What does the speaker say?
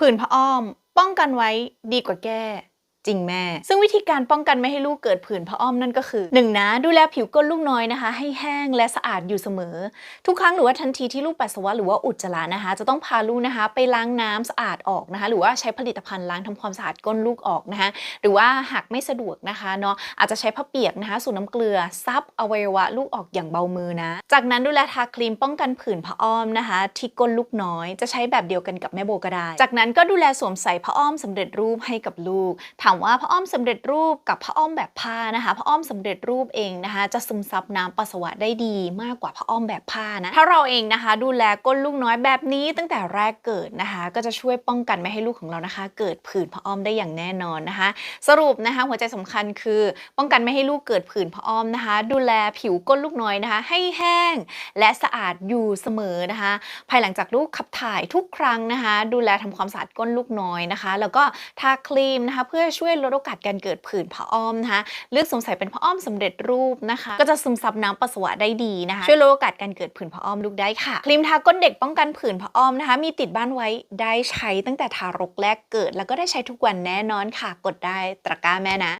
ผื่นผ้าอ้อม ป้องกันไว้ดีกว่าแก้ จริงแม่ ซึ่งวิธีการป้องกันไม่ให้ลูกเกิดผื่นผ้าอ้อมนั่นก็คือ 1. นะ ดูแลผิวก้นลูกน้อยนะคะ ให้แห้งและสะอาดอยู่เสมอ ทุกครั้งหรือว่าทันทีที่ลูกปัสสาวะหรือว่าอุจจาระนะคะ จะต้องพาลูกนะคะ ไปล้างน้ำสะอาดออกนะคะ หรือว่าใช้ผลิตภัณฑ์ล้างทำความสะอาดก้นลูกออกนะคะ หรือว่าหากไม่สะดวกนะคะเนาะอาจจะใช้ผ้าเปียกนะคะ สูตรน้ำเกลือซับอวัยวะลูกออกอย่างเบามือนะ จากนั้นดูแลทาครีมป้องกันผื่นผ้าอ้อมนะคะ ที่ก้นลูกน้อย จะใช้แบบเดียวกันกับแม่โบก็ได้ จากนั้นก็ดูแลสวมใส่ผ้าอ้อมสำเร็จรูปให้กับลูกถามว่าผ้าอ้อมสำเร็จรูปกับผ้าอ้อมแบบผ้านะคะผ้าอ้อมสำเร็จรูปเองนะคะ จะซึมซับน้ำปัสสาวะได้ดีมากกว่าผ้าอ้อมแบบผ้านะถ้าเราเองนะคะ ดูแลก้นลูกน้อยแบบนี้ตั้งแต่แรกเกิดนะคะ ก็จะช่วยป้องกันไม่ให้ลูกของเรานะคะ เกิดผื่นผ้าอ้อมได้อย่างแน่นอนนะคะ สรุปนะคะหัวใจสำคัญคือป้องกันไม่ให้ลูกเกิดผื่นผ้าอ้อมนะคะ ดูแลผิวก้นลูกน้อยนะคะ ให้แห้งและสะอาดอยู่เสมอนะคะ ภายหลังจากลูกขับถ่ายทุกครั้งนะคะ ดูแลทำความสะอาดก้นลูกน้อยนะคะ แล้วก็ทาครีมนะคะเพื่อช่วยลดโอกาสการเกิดผื่นผ้าอ้อมนะคะเลือกสวมใส่เป็นผ้าอ้อมสำเร็จรูปนะคะ ก็จะซึมซับน้ำปัสสาวะได้ดีนะคะ ช่วยลดโอกาสการเกิดผื่นผ้าอ้อมลูกได้ค่ะ ครีมทาก้นเด็กป้องกันผื่นผ้าอ้อมนะคะ มีติดบ้านไว้ได้ใช้ตั้งแต่ทารกแรกเกิด แล้วก็ได้ใช้ทุกวันแน่นอนค่ะ กดได้ตะกร้าแม่นะ